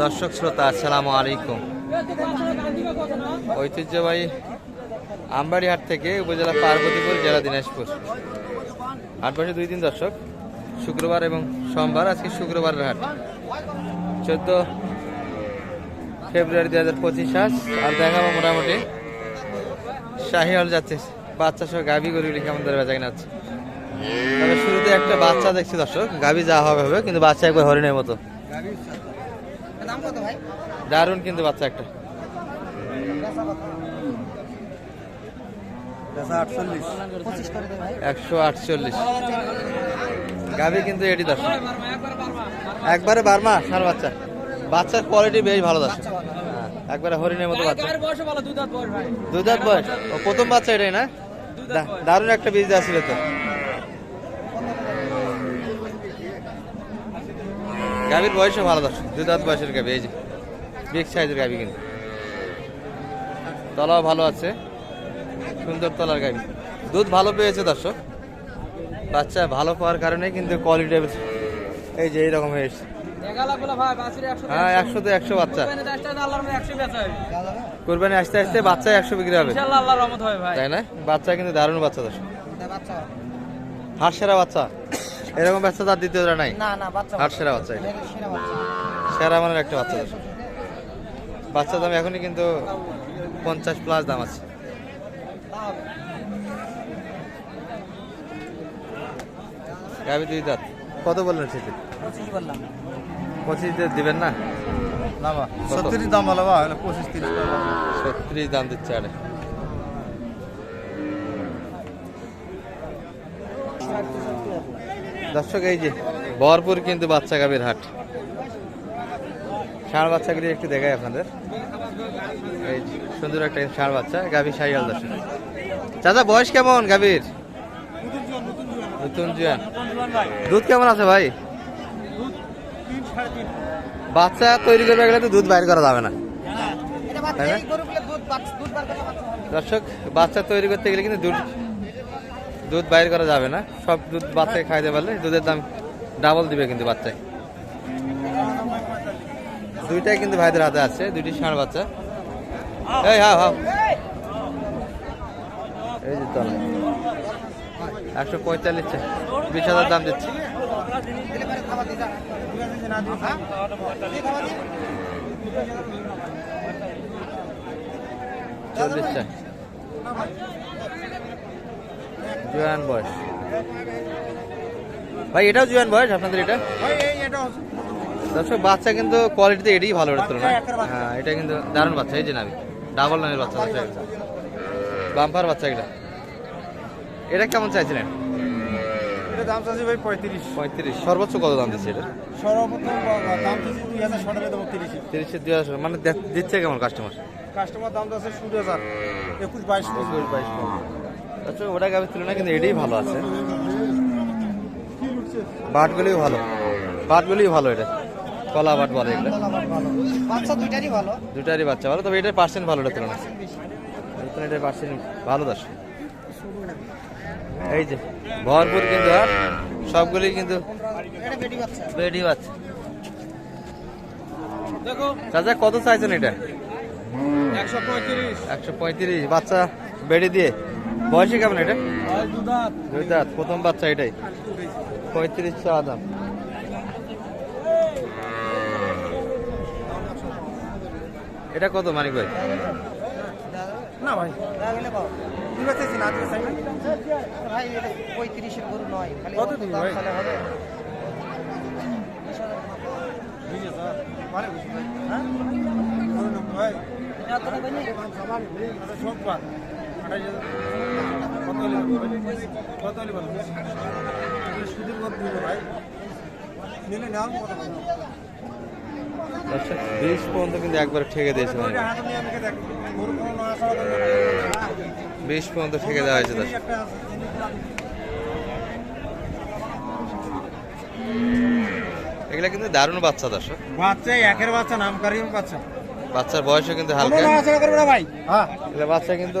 দর্শক শ্রোতা, আসসালামু আলাইকুম। ঐতিহ্যবাহী আমবাড়িহাট থেকে উপজেলা পার্বতীপুর, জেলা দিনাজপুর। হাট বসে দুই দিন দর্শক, শুক্রবার এবং সোমবার, আজকে শুক্রবারের হাট। চোদ্দ ফেব্রুয়ারি দুই হাজার পঁচিশ আজ, আর দেখাবো মোটামুটি শাহিওয়াল যাচ্ছে বাচ্চা সহ গাভি গরুগুলি কেমন ধরে বেচা কিনা শুরুতে একটা বাচ্চা দেখছি দর্শক, গাভি যা হবে হবে, কিন্তু বাচ্চা একবার হরিণের মতো। দারুণ কিন্তু বাচ্চা একটা। একশো আটচল্লিশ। গাভি কিন্তু এটি দর্শক একবারে বারমা সার বাচ্চা। বাচ্চার কোয়ালিটি বেশ ভালো দর্শক হ্যাঁ, একবারে হরিণের মতো বাচ্চা। দুই দাঁত বয়স। প্রথম বাচ্চা এটাই না? দারুণ একটা বীজ আসছিল তো। গাভীর বয়সও ভালো দর্শক। দুই দাঁত বয়সের গাভি এই যে বিগ সাইজের গাভি কিন্তু। তলাও ভালো আছে সুন্দর তলার গাভি। দুধ ভালো পেয়েছে দর্শক। বাচ্চা ভালো পাওয়ার কারণে কিন্তু কোয়ালিটি এই যে এইরকম হয়েছে হ্যাঁ একশো তো একশো বাচ্চা কোরবানি আসতে আসতে বাচ্চা একশো বিক্রি হবে। তাই না? বাচ্চা কিন্তু দারুণ বাচ্চা দর্শক। হাট সেরা বাচ্চা। এরকম বাচ্চা তার দ্বিতীয়টা নাই? না না বাচ্চা হাট সেরা বাচ্চা সেরা মানের একটা বাচ্চা। বাচ্চার দাম এখনই কিন্তু পঞ্চাশ প্লাস দাম আছে। গাবি দুই দাঁত। কত বললেন সেটি? পঁচিশ দিয়ে দিবেন না? না বা কত? সত্তরই দাম বলো বা পঁচিশ তিরিশ টাকা ছত্রিশ দাম দিচ্ছে আরে। দর্শক এই যে ভরপুর কিন্তু বাচ্চা গাভীর হাট। ষাঁড় বাচ্চাগুলি একটু দেখাই আপনাদের। এই সুন্দর একটা ষাঁড় বাচ্চা গাভী সাইয়াল দর্শক। চাচা বয়স কেমন গাভীর? নতুন জুয়ান। দুধ কেমন আছে ভাই? বাচ্চা তৈরি করবে গেলে তো দুধ বাইর করা যাবে না। তাই না? দর্শক বাচ্চা তৈরি করতে গেলে কিন্তু দুধ দুধ বাইর করা যাবে না। সব দুধ বাচ্চাকে খাইতে পারলে দুধের দাম ডাবল দিবে কিন্তু বাচ্চায়। দুইটাই কিন্তু ভাইদের হাতে আছে, দুইটি ষাঁড় বাচ্চা। এই হ্যাঁ হাও। এই যে তলা একশো পঁয়তাল্লিশ বিশ হাজার দাম দিচ্ছে। জুয়ান বয়স ভাই এটাও জুয়ান বয়স আপনাদের এটা? দর্শক বাচ্চা কিন্তু কোয়ালিটিতে এটাই ভালো এটার তুলনায়। হ্যাঁ এটা কিন্তু দারুণ বাচ্চা এই যে নাবি। ডাবল নামের বাচ্চা বাম্পার বাচ্চা এটা। এটা। কেমন চাইছিলেন? এটা দাম চাচ্ছি ভাই পঁয়ত্রিশ। পঁয়ত্রিশ। সর্বোচ্চ কত দাম দিচ্ছে এটা? সর্বপ্রথম দাম চাচ্ছি দুই হাজার সটারে দেবো তিরিশ। তিরিশের দুই হাজার মানে দিচ্ছে কেমন কাস্টমার কাস্টমার দাম চাচ্ছে ষোলো হাজার। একুশ বাইশ। একুশ বাইশ। আচ্ছা ওটা গাভীর তুলনায় কিন্তু এটাই ভালো আছে। বাটগুলিও ভালো। বাটগুলিও ভালো এটা। কলা বাট বলে এগুলো। বাচ্চা দুইটারই ভালো। দুটারই বাচ্চা ভালো তবে এটার পার্সেন্ট ভালো এটা তুলনায়। এটার পার্সেন্ট ভালো দশ এই যে ভরপুর কিন্তু আর সবগুলি কিন্তু বেডি বাচ্চা। চাচা কত চাইছেন এটা? একশো পঁয়ত্রিশ। একশো পঁয়ত্রিশ। বাচ্চা বেডি দিয়ে? বয়সে কেমন এটা দুই দাঁত প্রথম বাচ্চা এটাই পঁয়ত্রিশ চা দাম এটা কত মানিক ভাই না ভাই ভাই বিশ পর্যন্ত কিন্তু একবার ঠেকে দিয়েছে মানিক ভাই। হাতে নিয়ে আমাকে দেখ গরু কোনো নয় আসা বিশ পর্যন্ত ঠেকে দেওয়া হয়েছে দশ এগুলা কিন্তু দারুণ বাচ্চা দর্শক। বাচ্চা একের বাচ্চা নামকারী বাচ্চা। বাচ্চার বয়সও কিন্তু হালকা। হ্যাঁ। বাচ্চা কিন্তু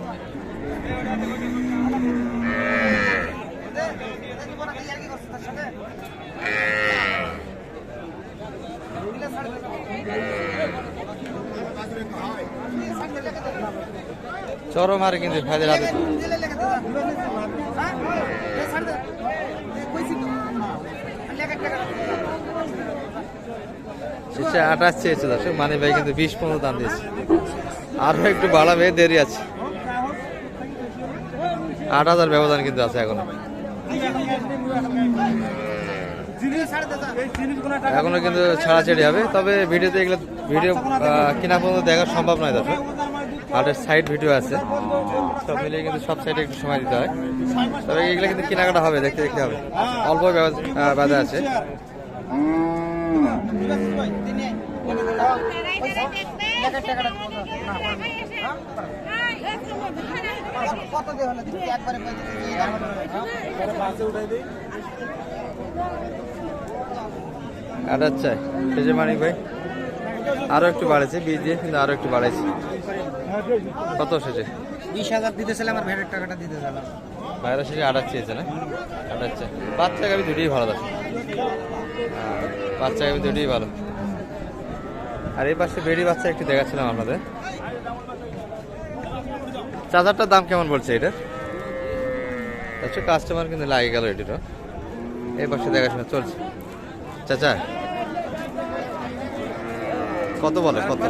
আর চরম হারে কিন্তু ভাইদের হাতে। আঠাশ চেয়েছে দর্শক। মানে ভাই কিন্তু বিশ পনেরো দাম দিয়েছে। আরও একটু বাড়াবে, দেরি আছে। আট হাজার ব্যবধান কিন্তু আছে এখনও। এখনও কিন্তু ছাড়াছাড়ি হবে। তবে ভিডিওতে এগুলো ভিডিও কিনা পর্যন্ত দেখা সম্ভব নয় দর্শক। হাটের সাইড ভিডিও আছে। সব মিলিয়ে কিন্তু সব সাইডে একটু সময় দিতে হয়। তবে এগুলো কিন্তু কেনাকাটা হবে, দেখতে দেখতে হবে। অল্প বাধা আছে। টাকাটা কত দিয়ে হলো? একবারে কই দিবি এই চাই মানিক ভাই আরও একটু বাড়েছে বীজ দিয়ে কিন্তু আরও একটু বাড়াইছে। কত সেজে বিশ হাজার দিতেছিলাম আমার ভেড়ের টাকাটা দিতেছিলাম বাইরে সেজে আটার চেয়েছে না? আটার চাই বাচ্চা গাবি দুটোই ভালো হ্যাঁ, বাচ্চা গাবি দুটোই ভালো। আর এই পাশে বেড়ি বাচ্চা একটু দেখাচ্ছিলাম আপনাদের। চার্জারটার দাম কেমন বলছে এটার আচ্ছা কাস্টমার কিন্তু লাগে গেল এটিরও এই পাশে দেখাশোনা চলছে। চাচা কত বলে কত?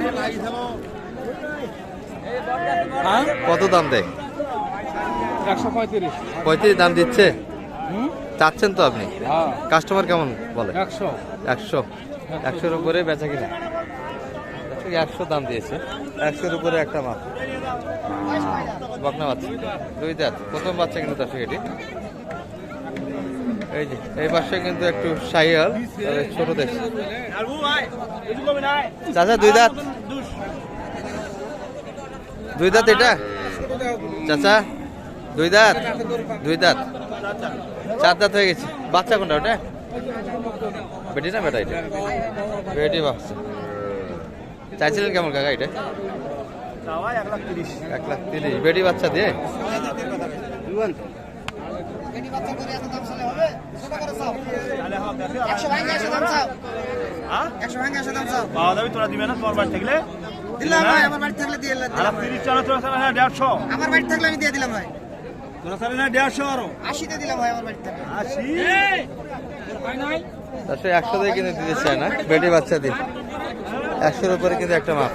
কত দাম দেয়? একশো পঁয়ত্রিশ। পঁয়ত্রিশ দাম দিচ্ছে? চাচ্ছেন তো আপনি? হ্যাঁ। কাস্টমার কেমন বলে? একশো। একশো? একশোর উপরে বেচা কিনা? একশো দাম দিয়েছে। একশোর উপরে একটা মাছ বকনা বাচ্চা, দুই দাঁত, প্রথম বাচ্চা কিন্তু দর্শক এটি। এই যে, এই পাশে কিন্তু একটু সাইয়াল ছোট দেশ। চাচা, দুই দাঁত। দুই দাঁত এটা? চাচা, দুই দাঁত দুই দাঁত। চার দাঁত হয়ে গেছে। বাচ্চা কোনটা ওটা? বেটি না বেটা এটা? বেটি বাচ্চা। চাইছিলেন কেমন কাকা এটা? এক লাখ তিরিশ। বেটি বাচ্চা দিয়ে? পাওয়া যাবে তোরা দিবে না তোমার বাড়ি থাকলে? দিলাম ভাই আমার বাড়ি থাকলে দিয়ে দিলাম। তিরিশ চালা তোরা হ্যাঁ দেড়শো। আমার বাড়ি থাকলে আমি দিয়ে দিলাম ভাই। তোরা চালা না দেড়শো আরও। আশিতে দিলাম ভাই আমার বাড়ি থাকলে। আশি? তারপরে একশো দিয়ে কিন্তু দিতে চায় না। বেটি বাচ্চা দিয়ে। একশোর উপরে কিন্তু একটা মাপ।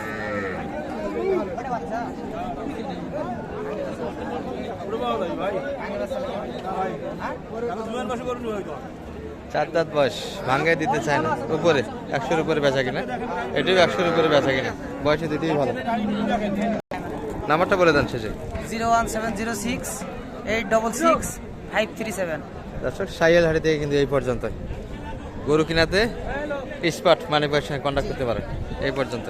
চার দাঁত বয়স ভাঙ্গায় দিতে চায় না। উপরে একশোর উপরে বেচা কিনা? এটিও একশোর উপরে বেচা কিনা? বয়সে দিতেই ভালো। নাম্বারটা বলে দেন শেষে। Zero one seven zero six eight double six five three seven. দর্শক সাইয়াল হাড়ি থেকে কিন্তু এই পর্যন্ত গরু কিনাতে স্পট মানে সঙ্গে কন্ট্যাক্ট করতে পারেন। এই পর্যন্ত